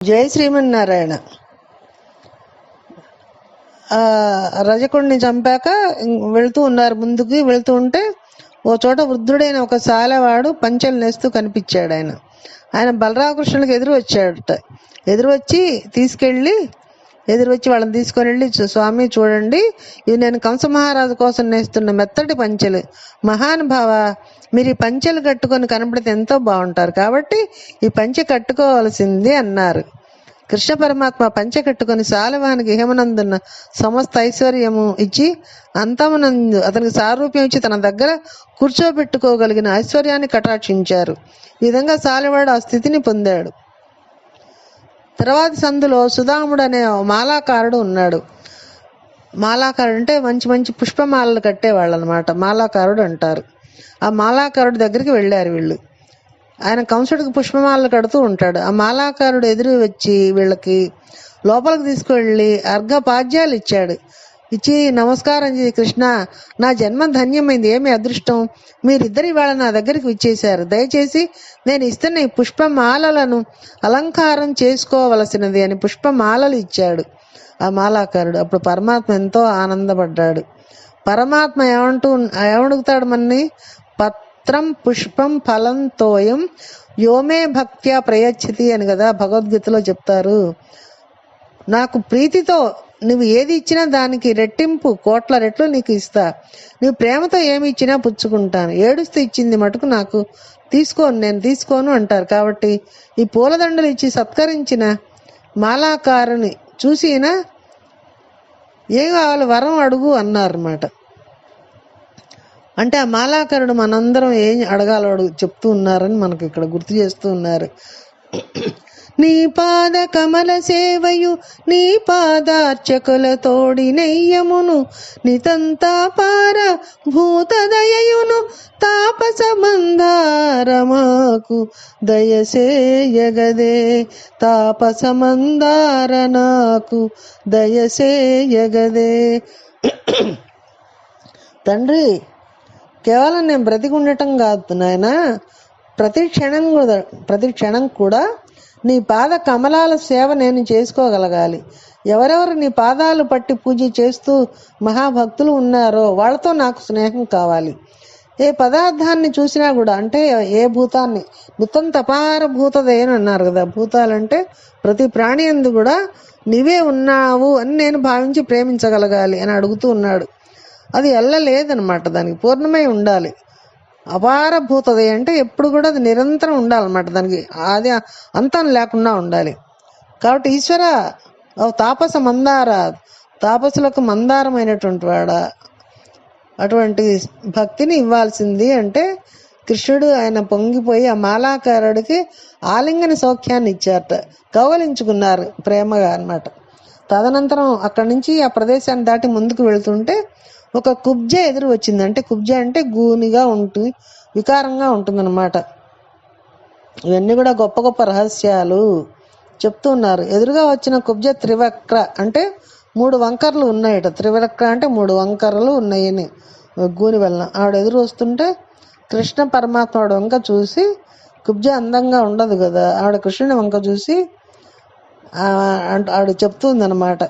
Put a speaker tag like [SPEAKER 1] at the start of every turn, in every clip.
[SPEAKER 1] జై శ్రీమన్నారాయణ. రజకుడిని చంపాక వెళుతూ ఉన్నారు ముందుకి వెళ్తూ ఉంటే ఓ చోట వృద్ధుడైన ఒక సాలెవాడు పంచెలు నేస్తూ కనిపించాడు ఆయన ఆయన బలరామకృష్ణుడికి ఎదురు వచ్చాడట. ఎదురు వచ్చి తీసుకెళ్ళి ఎదురు వచ్చి వాళ్ళని తీసుకొని వెళ్ళి స్వామి చూడండి ఇవి నేను కంస మహారాజు కోసం నేస్తున్న మెత్తటి పంచెలు. మహానుభావ మీరు ఈ పంచెలు కట్టుకొని కనపడితే ఎంతో బాగుంటారు. కాబట్టి ఈ పంచె కట్టుకోవాల్సింది అన్నారు. కృష్ణ పరమాత్మ పంచె కట్టుకొని సాలవానికి హేమనందున్న సమస్త ఐశ్వర్యము ఇచ్చి అంతమునందు అతనికి సారూప్యం ఇచ్చి తన దగ్గర కూర్చోబెట్టుకోగలిగిన ఐశ్వర్యాన్ని కటాక్షించారు. ఈ విధంగా సాలెవాడు ఆ స్థితిని పొందాడు. తర్వాత సందులో సుధాముడు అనే మాలాకారుడు ఉన్నాడు. మాలాకారుడు అంటే మంచి మంచి పుష్పమాలలు కట్టేవాళ్ళు అనమాట మాలాకారుడు అంటారు. ఆ మాలాకారుడి దగ్గరికి వెళ్ళారు వీళ్ళు. ఆయన కంసుడికి పుష్పమాలలు కడుతూ ఉంటాడు. ఆ మాలాకారుడు ఎదురు వచ్చి వీళ్ళకి లోపలికి తీసుకువెళ్ళి అర్ఘపాద్యాలు ఇచ్చాడు. ఇచ్చి నమస్కారం చేసి కృష్ణ. నా జన్మ ధన్యమైంది. ఏమి అదృష్టం? మీరిద్దరు ఇవాళ నా దగ్గరికి విచ్చేశారు. దయచేసి నేను ఇస్తున్న ఈ పుష్పమాలలను అలంకారం చేసుకోవలసినది అని పుష్పమాలలు ఇచ్చాడు ఆ మాలాకారుడు. అప్పుడు పరమాత్మ ఎంతో ఆనందపడ్డాడు. పరమాత్మ ఏమంటూ ఏమడుగుతాడు మన్ని? పత్రం పుష్పం ఫలం తోయం యోమే భక్త్యా ప్రయచ్చతి అని కదా భగవద్గీతలో చెప్తారు. నాకు ప్రీతితో నువ్వు ఏది ఇచ్చినా దానికి రెట్టింపు కోట్ల రెట్లు నీకు ఇస్తా. నువ్వు ప్రేమతో ఏమి ఇచ్చినా పుచ్చుకుంటాను. ఏడుస్తూ ఇచ్చింది మటుకు నాకు తీసుకోను నేను తీసుకోను అంటారు. కాబట్టి ఈ పూలదండలు ఇచ్చి సత్కరించిన మాలాకారుని చూసినా ఏం కావాలి వరం అడుగు అన్నారన్నమాట. అంటే ఆ మాలాకరుడు మనందరం ఏం అడగాలో అడుగు చెప్తూ ఉన్నారని మనకు ఇక్కడ గుర్తు చేస్తూ ఉన్నారు. నీ పాద కమల సేవయు నీ పాదార్చకుల తోడి నెయ్యమును నితంతా పార భూతదయయును తాపస మందారమాకు దయసేయగదే తాపస మందార నాకు దయసేయగదే. తండ్రి కేవలం నేను బ్రతికుండటం కాదు నాయన ప్రతి క్షణం కూడా ప్రతి క్షణం కూడా నీ పాద కమలాల సేవ నేను చేసుకోగలగాలి. ఎవరెవరు నీ పాదాలు పట్టి పూజ చేస్తూ మహాభక్తులు ఉన్నారో వాళ్ళతో నాకు స్నేహం కావాలి. ఏ పదార్థాన్ని చూసినా కూడా అంటే ఏ భూతాన్ని? నితం తపార భూతదేని అన్నారు కదా. భూతాలంటే ప్రతి ప్రాణి అందు కూడా నీవే ఉన్నావు అని నేను భావించి ప్రేమించగలగాలి అని అడుగుతూ ఉన్నాడు. అది ఎల్లలేదనమాట దానికి పూర్ణమై ఉండాలి. అపారభూతది అంటే ఎప్పుడు కూడా అది నిరంతరం ఉండాలన్నమాట. దానికి అది అంతం లేకుండా ఉండాలి. కాబట్టి ఈశ్వర ఓ తాపస మందార తాపసులకు మందారమైనటువంటి వాడ అటువంటి భక్తిని ఇవ్వాల్సింది అంటే కృష్ణుడు ఆయన పొంగిపోయి ఆ మాలాకారుడికి ఆలింగన సౌఖ్యాన్ని ఇచ్చారట. కౌగలించుకున్నారు ప్రేమగా అనమాట తదనంతరం అక్కడి నుంచి ఆ ప్రదేశాన్ని దాటి ముందుకు వెళ్తుంటే ఒక కుబ్జ ఎదురు వచ్చింది. అంటే కుబ్జ అంటే గూనిగా ఉంటుంది వికారంగా ఉంటుందన్నమాట. ఇవన్నీ కూడా గొప్ప గొప్ప రహస్యాలు చెప్తూ ఉన్నారు. ఎదురుగా వచ్చిన కుబ్జ త్రివక్ర అంటే మూడు వంకర్లు ఉన్నాయట. త్రివక్ర అంటే మూడు వంకరలు ఉన్నాయని గూని వలన. ఆవిడ ఎదురు వస్తుంటే కృష్ణ పరమాత్మ ఆవిడ వంక చూసి కుబ్జ అందంగా ఉండదు కదా. ఆవిడ కృష్ణుని వంక చూసి అంట- ఆవిడ చెప్తుందన్నమాట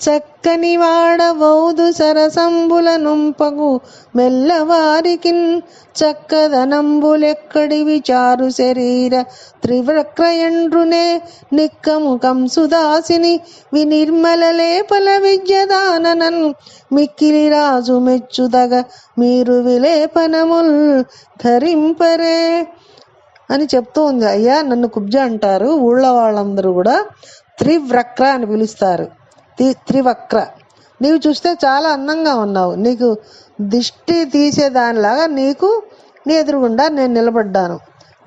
[SPEAKER 1] చక్కని వాడవౌదు సరసంబుల నుంపగు మెల్లవారికిన్ చక్కదనంబులెక్కడివి చారు శరీర త్రివక్రయండ్రునే నిక్కము కంసుదాసిని వినిర్మల లేపల విద్యదాననన్ మిక్కిలి రాజు మెచ్చుదగ మీరు విలేపనముల్ ధరింపరే అని చెప్తూ ఉంది. అయ్యా నన్ను కుబ్జ అంటారు. ఊళ్ళో వాళ్ళందరూ కూడా త్రివ్రక్ర అని పిలుస్తారు. తి- త్రివక్ర. నీవు చూస్తే చాలా అందంగా ఉన్నావు. నీకు దిష్టి తీసేదానిలాగా నీకు నీ ఎదురుగుండా నేను నిలబడ్డాను.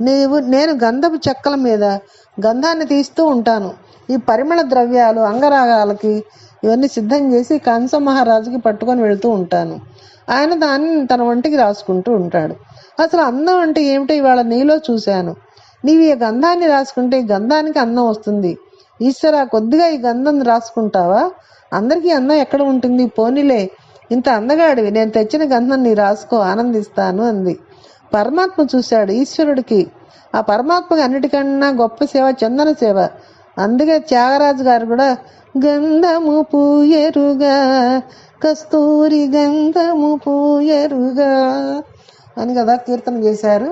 [SPEAKER 1] నీవు నేను గంధపు చెక్కల మీద గంధాన్ని తీస్తూ ఉంటాను. ఈ పరిమళ ద్రవ్యాలు అంగరాగాలకి ఇవన్నీ సిద్ధం చేసి కంస మహారాజుకి పట్టుకొని వెళుతూ ఉంటాను. ఆయన దాన్ని తన వంటికి రాసుకుంటూ ఉంటాడు. అసలు అందం అంటే ఏమిటో ఇవాళ నీలో చూశాను. నీవు ఈ గంధాన్ని రాసుకుంటే ఈ గంధానికి అందం వస్తుంది. ఈశ్వర కొద్దిగా ఈ గంధం రాసుకుంటావా? అందరికీ అందం ఎక్కడ ఉంటుంది? పోనీలే ఇంత అందగాడివి. నేను తెచ్చిన గంధం నీ రాసుకో ఆనందిస్తాను అంది. పరమాత్మ చూశాడు ఈశ్వరుడికి. ఆ పరమాత్మకి అన్నిటికన్నా గొప్ప సేవ చందన సేవ. అందుకే త్యాగరాజు గారు కూడా గంధము పూయరుగా కస్తూరి గంధము పూయరుగా అని కదా కీర్తన చేశారు.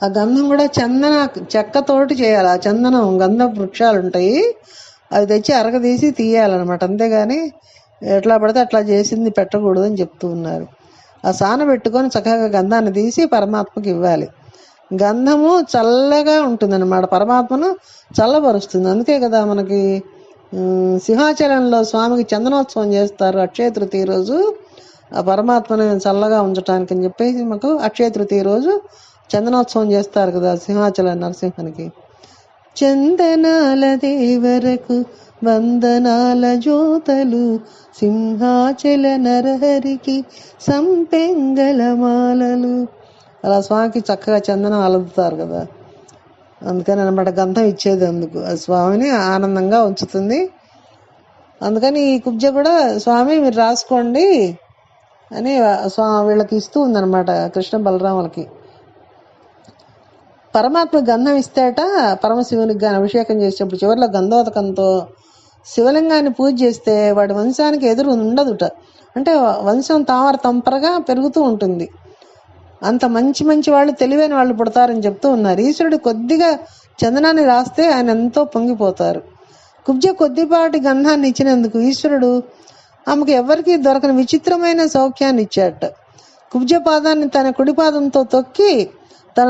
[SPEAKER 1] ఆ గంధం కూడా చందన చెక్కతోటి చేయాలి. ఆ చందనం గంధం వృక్షాలు ఉంటాయి అవి తెచ్చి అరగదీసి తీయాలన్నమాట. అంతేగాని ఎట్లా పడితే అట్లా చేసింది పెట్టకూడదు అని చెప్తూ ఉన్నారు. ఆ సాన పెట్టుకొని చక్కగా గంధాన్ని తీసి పరమాత్మకి ఇవ్వాలి. గంధము చల్లగా ఉంటుందన్నమాట. పరమాత్మను చల్లబరుస్తుంది అందుకే కదా మనకి సింహాచలంలో స్వామికి చందనోత్సవం చేస్తారు అక్షయ తృతీయ రోజు. ఆ పరమాత్మని చల్లగా ఉంచడానికి అని చెప్పేసి మాకు అక్షయ తృతీయ రోజు చందనోత్సవం చేస్తారు కదా సింహాచల నరసింహనికి. చందనాల దేవరకు వందనాల జ్యోతలు సింహాచల నరహరికి సంపెంగల మాలలు. అలా స్వామికి చక్కగా చందనం అలుపుతారు కదా. అందుకని అనమాట గంధం ఇచ్చేది అందుకు. ఆ స్వామిని ఆనందంగా ఉంచుతుంది. అందుకని ఈ కుబ్జ కూడా స్వామి మీరు రాసుకోండి అని స్వా వీళ్ళకి ఇస్తూ ఉందన్నమాట కృష్ణ బలరాములకి. పరమాత్మ గంధం ఇస్తాట పరమశివునికి గాని అభిషేకం చేసేటప్పుడు చివరిలో గంధోదకంతో శివలింగాన్ని పూజ చేస్తే వాడి వంశానికి ఎదురు ఉండదుట. అంటే వంశం తామర తంపరగా పెరుగుతూ ఉంటుంది. అంత మంచి మంచి వాళ్ళు తెలివైన వాళ్ళు పుడతారని చెప్తూ ఉన్నారు. ఈశ్వరుడు కొద్దిగా చందనాన్ని రాస్తే ఆయన ఎంతో పొంగిపోతారు. కుబ్జ కొద్దిపాటి గంధాన్ని ఇచ్చినందుకు ఈశ్వరుడు ఆమెకు ఎవరికి దొరకని విచిత్రమైన సౌఖ్యాన్ని ఇచ్చాట కుబ్జ పాదాన్ని తన కుడిపాదంతో తొక్కి తన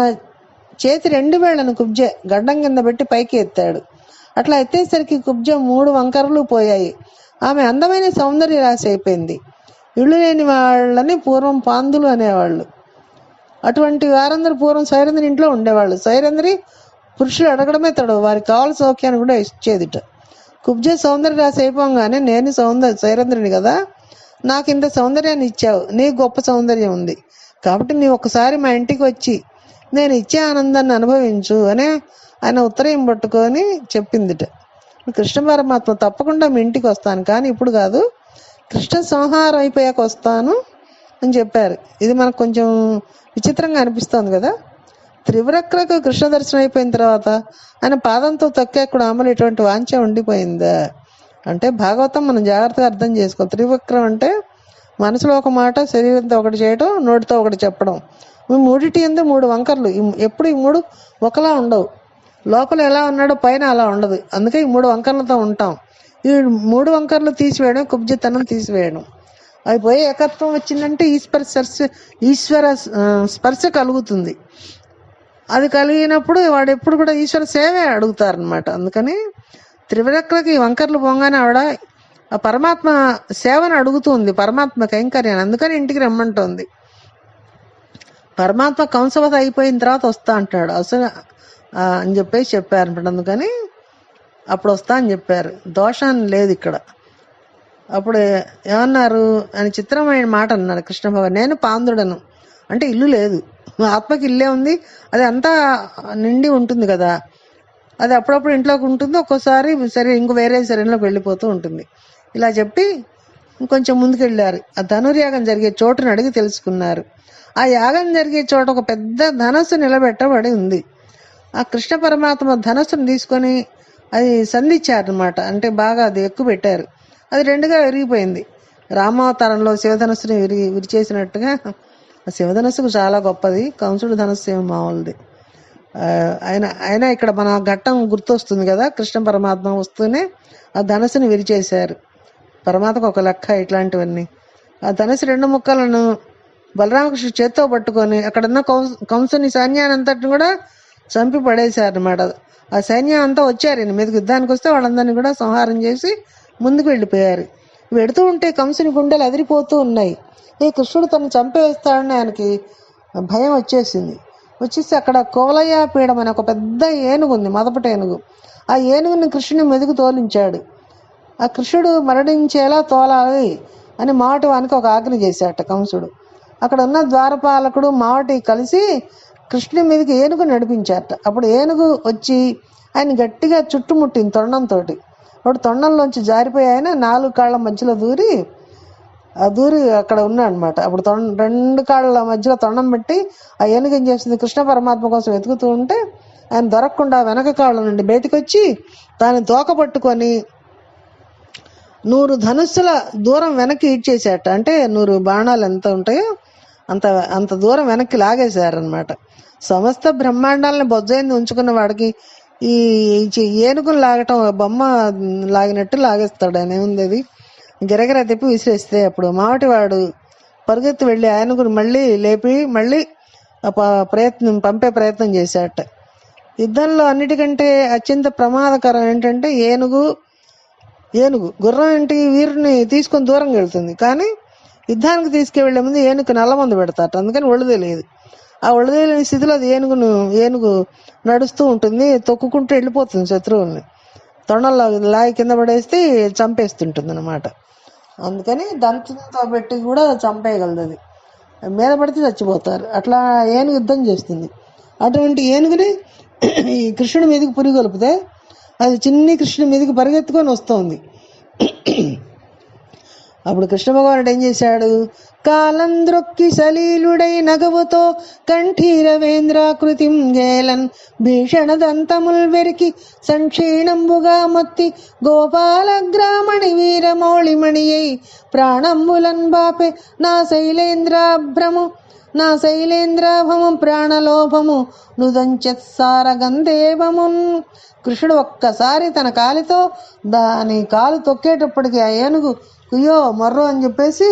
[SPEAKER 1] చేతి రెండు వేళ్ళను కుబ్జ గడ్డం కింద పెట్టి పైకి ఎత్తాడు. అట్లా ఎత్తేసరికి కుబ్జ మూడు వంకరలు పోయాయి. ఆమె అందమైన సౌందర్య రాశి అయిపోయింది. ఇళ్ళు లేని వాళ్ళని పూర్వం పాందులు అనేవాళ్ళు. అటువంటి వారందరూ పూర్వం సైరంధ్రి ఇంట్లో ఉండేవాళ్ళు. సైరంధ్రి పురుషులు అడగడమే తడవు. వారికి కావాల్సిన సౌఖ్యాన్ని కూడా ఇచ్చేదిట. కుబ్జ సౌందర్య రాశి అయిపోగానే నేను సౌందర్య సైరంధ్రిని కదా? నాకు ఇంత సౌందర్యాన్ని ఇచ్చావు. నీ గొప్ప సౌందర్యం ఉంది. కాబట్టి నీ ఒకసారి మా ఇంటికి వచ్చి నేను ఇచ్చే ఆనందాన్ని అనుభవించు అనే ఆయన ఉత్తరం పట్టుకొని చెప్పిందిట. కృష్ణ పరమాత్మ తప్పకుండా మీ ఇంటికి వస్తాను కానీ ఇప్పుడు కాదు. కృష్ణ సంహారం అయిపోయాక వస్తాను అని చెప్పారు. ఇది మనకు కొంచెం విచిత్రంగా అనిపిస్తుంది కదా. త్రివరక్రకు కృష్ణ దర్శనం అయిపోయిన తర్వాత ఆయన పాదంతో తొక్కేక్కడ అమలు ఇటువంటి వాంఛ ఉండిపోయిందా? అంటే భాగవతం మనం జాగ్రత్తగా అర్థం చేసుకోవాలి. త్రివక్రం అంటే మనసులో ఒక మాట శరీరంతో ఒకటి చేయడం నోటితో ఒకటి చెప్పడం. ఈ మూడిటి ఎందు మూడు వంకర్లు. ఎప్పుడు ఈ మూడు ఒకలా ఉండవు. లోపల ఎలా ఉన్నాడో పైన అలా ఉండదు. అందుకే ఈ మూడు వంకర్లతో ఉంటాం. ఈ మూడు వంకర్లు తీసివేయడం కుబ్జితనం తీసివేయడం. అవి పోయి ఏకత్వం వచ్చిందంటే ఈశ్వర స్పర్శ ఈశ్వర స్పర్శ కలుగుతుంది. అది కలిగినప్పుడు వాడు ఎప్పుడు కూడా ఈశ్వర సేవే అడుగుతారనమాట అందుకని త్రివిరక్రకి ఈ వంకర్లు పోగానే ఆవిడ ఆ పరమాత్మ సేవను అడుగుతుంది పరమాత్మ కైంకర్యాన్ని. అందుకని ఇంటికి రమ్మంటోంది. పరమాత్మ కంసవత అయిపోయిన తర్వాత వస్తా అంటాడు. అసలు అని చెప్పేసి చెప్పారు అనమాట అందుకని అప్పుడు వస్తా అని చెప్పారు. దోషాన్ని లేదు ఇక్కడ. అప్పుడు ఏమన్నారు? అని చిత్రమైన మాట అన్నాడు కృష్ణ భగవాన్. నేను పాందుడను. అంటే ఇల్లు లేదు. ఆత్మకి ఇల్లే ఉంది. అది అంతా నిండి ఉంటుంది కదా. అది అప్పుడప్పుడు ఇంట్లోకి ఉంటుంది. ఒక్కోసారి సరే ఇంకో వేరే శరీరంలోకి వెళ్ళిపోతూ ఉంటుంది. ఇలా చెప్పి ఇంకొంచెం ముందుకెళ్ళారు. ఆ ధనుర్యాగం జరిగే చోటును అడిగి తెలుసుకున్నారు. ఆ యాగం జరిగే చోట ఒక పెద్ద ధనస్సు నిలబెట్టబడి ఉంది. ఆ కృష్ణ పరమాత్మ ధనస్సును తీసుకొని అది సంధించారనమాట అంటే బాగా అది ఎక్కువ పెట్టారు అది రెండుగా విరిగిపోయింది. రామావతారంలో శివధనస్సుని విరిగి విరిచేసినట్టుగా ఆ శివధనస్సుకు చాలా గొప్పది. కంసుడు ధనస్సు ఏమి మామూలుది. ఆయన ఆయన ఇక్కడ మన ఘట్టం గుర్తొస్తుంది కదా? కృష్ణ పరమాత్మ వస్తూనే ఆ ధనస్సుని విరిచేశారు. పరమాత్మకు ఒక లెక్క ఇట్లాంటివన్నీ. ఆ ధనస్సు రెండు ముక్కలను బలరామకృష్ణ చేత్తో పట్టుకొని అక్కడున్న కంస కంసుని సైన్యాన్ని అంతటిని కూడా చంపి పడేశారు అనమాట ఆ సైన్యం అంతా వచ్చారు ఈయన మీదకి. యుద్ధానికి వస్తే వాళ్ళందరినీ కూడా సంహారం చేసి ముందుకు వెళ్ళిపోయారు. వెడుతూ ఉంటే కంసుని గుండెలు అదిరిపోతూ ఉన్నాయి. ఈ కృష్ణుడు తను చంపేస్తాడని ఆయనకి భయం వచ్చేసింది. వచ్చేసి అక్కడ కోలయ్య పీడం అనే ఒక పెద్ద ఏనుగు ఉంది మొదపటి ఏనుగు. ఆ ఏనుగుని కృష్ణుని మెదుగు తోలించాడు. ఆ కృష్ణుడు మరణించేలా తోలాలి అని మాట వానికి ఒక ఆజ్ఞ చేశాట కంసుడు అక్కడ ఉన్న ద్వారపాలకుడు మావటి కలిసి కృష్ణుడి మీదకి ఏనుగు నడిపించారట. అప్పుడు ఏనుగు వచ్చి ఆయన గట్టిగా చుట్టుముట్టింది తొండంతో అప్పుడు తొండంలోంచి జారిపోయి ఆయన నాలుగు కాళ్ళ మధ్యలో దూరి ఆ దూరి అక్కడ ఉన్నాడు అనమాట అప్పుడు తొండ రెండు కాళ్ళ మధ్యలో తొండం పెట్టి ఆ ఏనుగు ఏం చేస్తుంది? కృష్ణ పరమాత్మ కోసం వెతుకుతూ ఉంటే ఆయన దొరకకుండా వెనక కాళ్ళ నుండి బయటకు వచ్చి దాన్ని తోక పట్టుకొని నూరు ధనుస్సుల దూరం వెనక్కి ఇచ్చేసేట అంటే నూరు బాణాలు ఎంత ఉంటాయో అంత అంత దూరం వెనక్కి లాగేశారనమాట సమస్త బ్రహ్మాండాలను బొజ్జైంది ఉంచుకున్న వాడికి ఈ ఏనుగులు లాగటం బొమ్మ లాగినట్టు లాగేస్తాడు ఆయన. ఏముంది అది గిరగిర తిప్పి విసిరేస్తే అప్పుడు మావటివాడు పరుగెత్తి వెళ్ళి ఏనుగును మళ్ళీ లేపి మళ్ళీ ప్రయత్నం పంపే ప్రయత్నం చేశాట యుద్ధంలో అన్నిటికంటే అత్యంత ప్రమాదకరం ఏంటంటే ఏనుగు ఏనుగు. గుర్రం ఇంటి వీరుని తీసుకొని దూరంగా వెళ్తుంది. కానీ యుద్ధానికి తీసుకువెళ్ళే ముందు ఏనుగు నల్లమందు పెడతాట అందుకని ఒళ్ళు తెలియదు ఆ ఒళ్ళు తెలియని స్థితిలో అది ఏనుగును ఏనుగు నడుస్తూ ఉంటుంది తొక్కుకుంటూ వెళ్ళిపోతుంది శత్రువుల్ని. తొండల్లో లాగి కింద పడేస్తే చంపేస్తుంటుంది అనమాట అందుకని దంతంతో పెట్టి కూడా చంపేయగలదు అది మీద పడితే చచ్చిపోతారు. అట్లా ఏనుగు యుద్ధం చేస్తుంది. అటువంటి ఏనుగుని ఈ కృష్ణుడి మీదకి పురిగొలిపితే అది చిన్ని కృష్ణుడి మీదకి పరిగెత్తుకొని వస్తోంది. అప్పుడు కృష్ణ భగవానుడు ఏం చేశాడు? కాలంద్రొక్కి సలీలుడై నగవుతో కంఠీరవేంద్రాకృతిం గేలన్ భీషణ దంతముల్ వెరికి సంక్షీణంబుగా మొత్తి గోపాల గ్రామణి వీరమౌళిమణి అయి ప్రాణంబులన్ బాపే నా శైలేంద్రాభ్రము నా శైలేంద్రాభము ప్రాణలోభము నుదంచత్సారగంధేవమున్ కృష్ణుడు ఒక్కసారి తన కాలితో దాని కాలు తొక్కేటప్పటికి ఆ ఏనుగు కుయ్యో మర్రో అని చెప్పేసి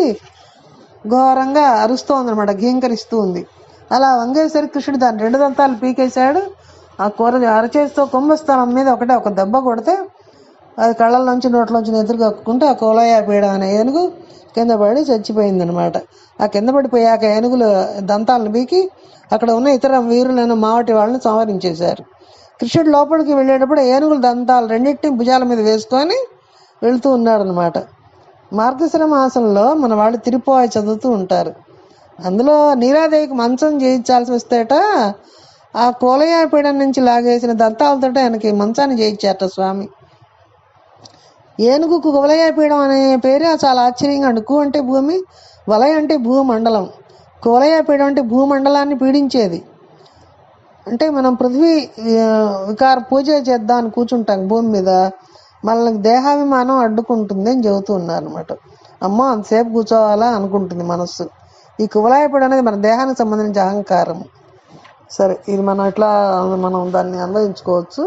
[SPEAKER 1] ఘోరంగా అరుస్తోంది అనమాట గీంకరిస్తూ ఉంది అలా వంగేసరికి కృష్ణుడు దాని రెండు దంతాలు పీకేశాడు. ఆ కూర అరచేస్తూ కుంభస్థలం మీద ఒకటే ఒక దెబ్బ కొడితే అది కళ్ళల్లోంచి నోట్లోంచి ఎదురు కక్కుంటే ఆ కోలయ పీడ అనే ఏనుగు కింద పడి చచ్చిపోయిందనమాట ఆ కింద పడిపోయాక ఏనుగులు దంతాలను పీకి అక్కడ ఉన్న ఇతర వీరులైన మావటి వాళ్ళని సంహరించేశారు. కృష్ణుడు లోపలికి వెళ్ళేటప్పుడు ఏనుగుల దంతాలు రెండింటిని భుజాల మీద వేసుకొని వెళ్తూ ఉన్నాడనమాట మార్గశిర మాసంలో మన వాళ్ళు తిరిపోయి చదువుతూ ఉంటారు. అందులో నీరాదేవికి మంచం చేయించాల్సి వస్తేట ఆ కోలయాపీడం నుంచి లాగేసిన దంతాలతో ఆయనకి మంచాన్ని చేయించారట స్వామి. ఏనుగుకు కువలయాపీడం అనే పేరే చాలా ఆశ్చర్యంగా ఉండు కు అంటే భూమి వలయ అంటే భూమండలం. కోలయాపీడం అంటే భూమండలాన్ని పీడించేది. అంటే మనం పృథ్వీ వికార పూజ చేద్దాం అని కూర్చుంటాం భూమి మీద. మనకి దేహాభిమానం అడ్డుకుంటుంది అని చెబుతూ ఉన్నారు అనమాట అమ్మో అంతసేపు కూర్చోవాలా అనుకుంటుంది మనస్సు. ఈ కువలాయపడి అనేది మన దేహానికి సంబంధించిన అహంకారం సరే ఇది మనం ఇట్లా మనం దాన్ని అన్వయించుకోవచ్చు.